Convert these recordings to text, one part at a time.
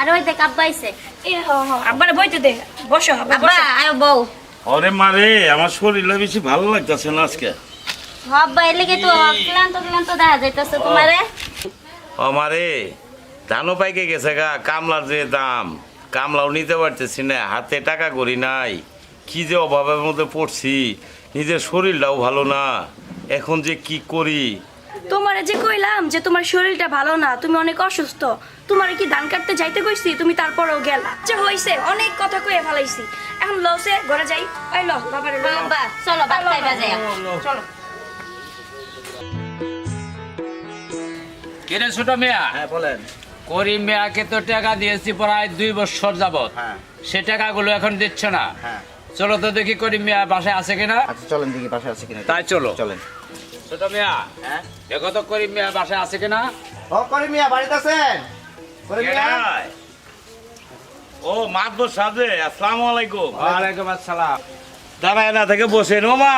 আর ওই দেখ আব্বা আইছে। এ হ হ আব্বারে বইতে দে। বসো আব্বা আয় বউ। আরে মারে আমার শরীরটা বেশি ভালো লাগতেছে না আজকে। আব্বা এর লেগে তো ক্লান্ত ক্লান্ত দেখা যাইতেছে তোমারে। ও মারে ধানও পাইকে গেছে গা কামলার যে দাম। কামলাও নিতে পারতেছি না হাতে টাকা করি নাই। কি যে অভাবের মধ্যে পড়ছি নিজের শরীরটাও ভালো না। এখন যে কি করি? তোমারে যে কইলাম যে তোমার শরীরটা ভালো না তুমি অনেক অসুস্থ। তোমারে কি ধান কাটতে যাইতে কইছি? তুমি তারপরেও গেলা। যে হইছে অনেক কথা কয়ে ফেলাইছি। এখন লসে ঘরে যাই। ওই ল বাবারে। আব্বা চলো ভাত খাইবা যাই চলো। কিরে ছোট মেয়া? হ্যাঁ বলেন। করিম মেয়াকে তো টাকা দিয়েছি প্রায় দুই বছর যাবত হ্যাঁ। সে টাকাগুলো এখন দিচ্ছ না। হ্যাঁ। চলো তো দেখি করিম মেয়া বাসায় আছে কিনা। আচ্ছা চলেন দেখি পাশে আছে কিনা। তাই চলো। চলেন। ছোট মেয়া হ্যাঁ? দেখো তো করিম মেয়া বাসায় আছে কিনা? ও করিম মিয়া বাড়িতে আছেন? করিম মিয়া? ও মাতবর সাজে আসসালামু আলাইকুম। ওয়ালাইকুম আসসালাম। দাঁড়ায় না থেকে বসেন। ও মা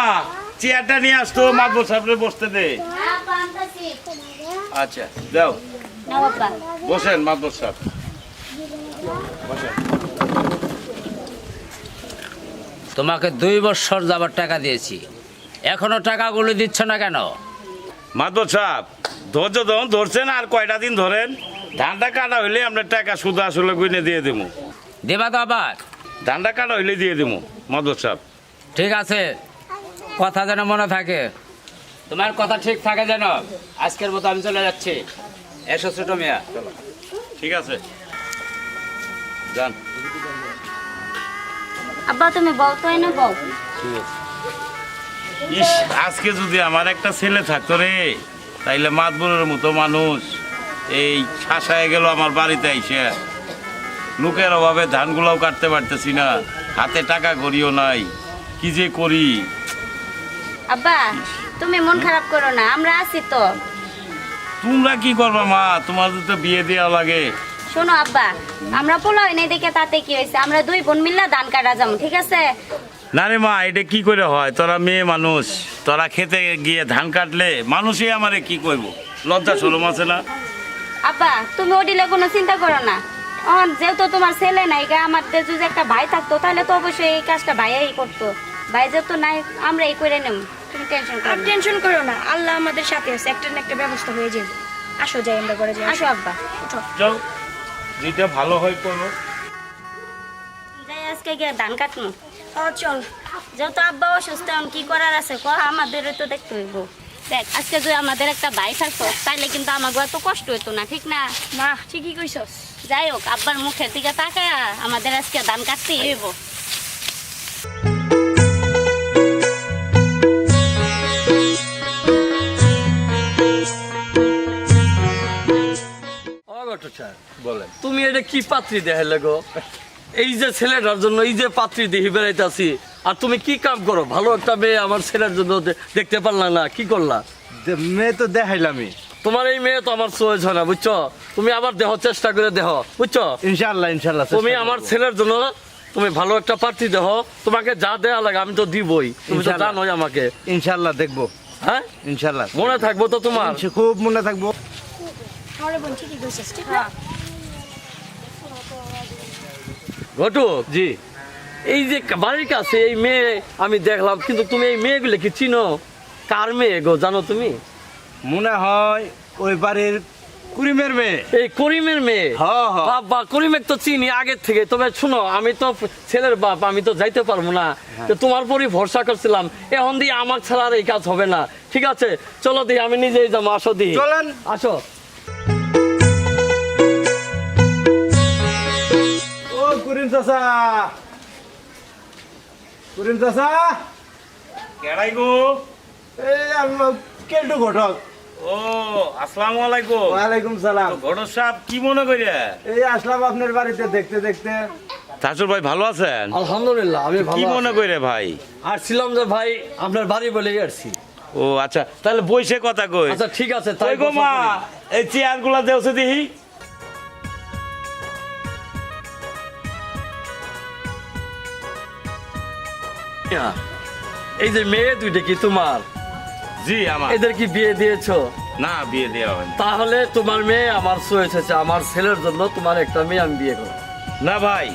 চেয়ারটা নিয়ে আসতো মাতবর সাহেবরে বসতে দে। আচ্ছা আব্বা বসেন মাতবর সাহেব তোমাকে দুই বছর যাবার টাকা দিয়েছি। এখনও টাকাগুলো দিচ্ছ না কেন? মাতবর সাহেব ধৈর্য ধরুন ধরছেন আর কয়টা দিন ধরেন? ধানটা কাটা হইলে আমরা টাকা শুধু আসলে গুইনে দিয়ে দেবো দেবা তো আবার। ধানটা কাটা হইলে দিয়ে দেবো মাতবর সাহেব। ঠিক আছে কথা যেন মনে থাকে। তোমার কথা ঠিক থাকে যেন আজকের মতো আমি চলে যাচ্ছি। এসো ছোট মেয়া। ঠিক আছে। যান। আব্বা তুমি বউ তো এনে বউ। ইস আজকে যদি আমার একটা ছেলে থাকতো রে তাইলে মাতবরের মতো মানুষ। এই শাসায় গেল আমার বাড়িতে আইসে। লোকের অভাবে ধানগুলাও কাটতে পারতেছি না হাতে টাকা করিও নাই। কি যে করি? আব্বা তুমি মন খারাপ করো না আমরা আছি তো। তোমরা কি করবা মা? তোমার তো বিয়ে দেওয়া লাগে। শোনো আব্বা আমরা পোলা এনে দেখে তাতে কি হয়েছে? আমরা দুই বোন মিল্লা ধান কাটা যাব ঠিক আছে? না রে মা এটা কি করে হয়? তোরা মেয়ে মানুষ তোরা খেতে গিয়ে ধান কাটলে মানুষই আমারে কি করব? লজ্জা সরম আছে না? আব্বা তুমি ওডিলে কোনো চিন্তা করো না। অন যেহেতু তোমার ছেলে নাই গা আমাদের যদি একটা ভাই থাকতো তাহলে তো অবশ্যই এই কাজটা ভাইয়াই করতো। ভাই যেহেতু নাই আমরা এই করে নেব। তুমি টেনশন করো না। টেনশন করো না আল্লাহ আমাদের সাথে আছে একটা না একটা ব্যবস্থা হয়ে যাবে। আসো যাই আমরা ঘরে যাই। আসো আব্বা। উঠো। যাও যেটা ভালো হয় করো। যাই আজকে গিয়ে ধান কাটবো ও চল। যেহেতু আব্বা অসুস্থ এখন কি করার আছে? ক আমাদেরও তো দেখতে হইব। দেখ আজকে যদি আমাদের একটা ভাই থাকতো তাহলে কিন্তু এত কষ্ট হইতো না ঠিক না? না ঠিকই কইছস। যাই হোক আব্বার মুখের দিকে তাকায় আমাদের আজকে ধান কাটতেই হইব। বলেন। তুমি এটা কি পাত্রী দেখাইলে গো? এই যে ছেলেটার জন্য এই যে পাত্রী দেখি বেড়াইতেছি আর তুমি কি কাম করো? ভালো একটা মেয়ে আমার ছেলের জন্য দেখতে পারলা না কি করলা? মেয়ে তো দেখাইলামই। তোমার এই মেয়ে তো আমার চয়েস হয় না বুঝছ? তুমি আবার দেহ চেষ্টা করে দেহ বুঝছ? ইনশাল্লাহ ইনশাল্লাহ তুমি আমার ছেলের জন্য তুমি ভালো একটা পাত্রী দেহ তোমাকে যা দেয়া লাগে আমি তো দিবই। তুমি তো জানোই আমাকে। ইনশাল্লাহ দেখব। হ্যাঁ? ইনশাল্লাহ মনে থাকব তো তোমার। খুব মনে থাকব। আরে বোন ঠিকই কইছস ঠিক না ঘটুক? জি। এই যে বাড়ির কাছে এই মেয়ে আমি দেখলাম কিন্তু তুমি এই মেয়েগুলো কি চিনো? কার মেয়ে গো জানো তুমি? মনে হয় ওই বাড়ির কুড়িমের মেয়ে। এই করিমের মেয়ে। বাবা করিমের তো চিনি আগের থেকে। তবে শুনো আমি তো ছেলের বাপ আমি তো যাইতে পারব না। হ্যাঁ। তো তোমার পরই ভরসা করছিলাম। এখন দিয়ে আমার ছাড়া আর এই কাজ হবে না। ঠিক আছে চলো দি আমি নিজেই যাব আসো দি। চলেন। আসো। কুরিম চাচা কুরিম চাচা কেডাই গো? এই কেলটু ঘটক। ও আসসালামু আলাইকুম। ওয়ালাইকুম সালাম। ঘটক সাহেব কি মনে করিয়া? এই আসলাম আপনার বাড়িতে দেখতে দেখতে। শাশুর ভাই ভালো আছেন? আলহামদুলিল্লাহ আমি কি মনে। কইরে ভাই? আসছিলাম যে ভাই আপনার বাড়ি বলেই আসছি। ও আচ্ছা তাহলে বইসে কথা কই। আচ্ছা ঠিক আছে তাই গো মা? এই চেয়ারগুলা দেওছে দেখি এই যে মেয়ে দুইটা কি তোমার? জি আমার। এদের কি বিয়ে দিয়েছ? না বিয়ে দেওয়া হয়নি। তাহলে তোমার মেয়ে আমার চয়েস আছে আমার ছেলের জন্য তোমার একটা মেয়ে আমি বিয়ে করব। না ভাই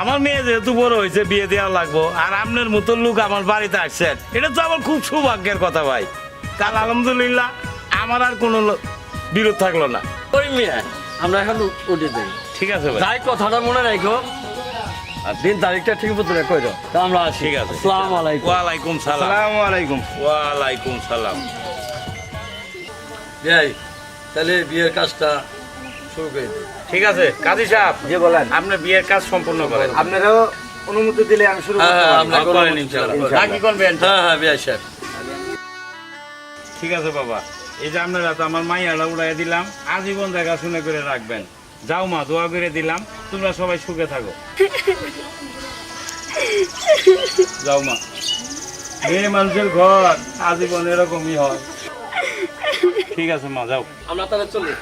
আমার মেয়ে যেহেতু বড় হয়েছে বিয়ে দেওয়া লাগবো আর আপনার মতো লোক আমার বাড়িতে আসছেন এটা তো আমার খুব সৌভাগ্যের কথা ভাই। কাল আলহামদুলিল্লাহ আমার আর কোনো বিরোধ থাকল না। ওই মেয়ে আমরা এখন উঠে দিই ঠিক আছে ভাই। যাই কথাটা মনে রাখো। আর দিন তারিখটা ঠিক মতো তা আমরা আছি ঠিক আছে আসসালামু আলাইকুম। ওয়ালাইকুম সালাম। আসসালামু আলাইকুম। ওয়ালাইকুম সালাম। যাই তাহলে বিয়ের কাজটা শুরু করে। ঠিক আছে কাজী সাহেব। জি বলেন। আপনি বিয়ের কাজ সম্পূর্ণ করেন। আপনারাও অনুমতি দিলে আমি শুরু করতে হ্যাঁ, পারি। আমরা করেন ইনশাআল্লাহ। বাকি করবেন? হ্যাঁ হ্যাঁ বিয়ে সাহেব। ঠিক আছে বাবা। এই যে আপনারা তো আমার মাইয়াটা উড়াই দিলাম আজীবন দেখাশোনা করে রাখবেন। যাও মা, দোয়া করে দিলাম। তোমরা সবাই সুখে থাকো। যাও মা। মেয়ে মানুষের ঘর, আজীবন এরকমই হয়। ঠিক আছে মা, যাও। আমরা তাহলে চলি।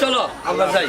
চলো, আমরা যাই।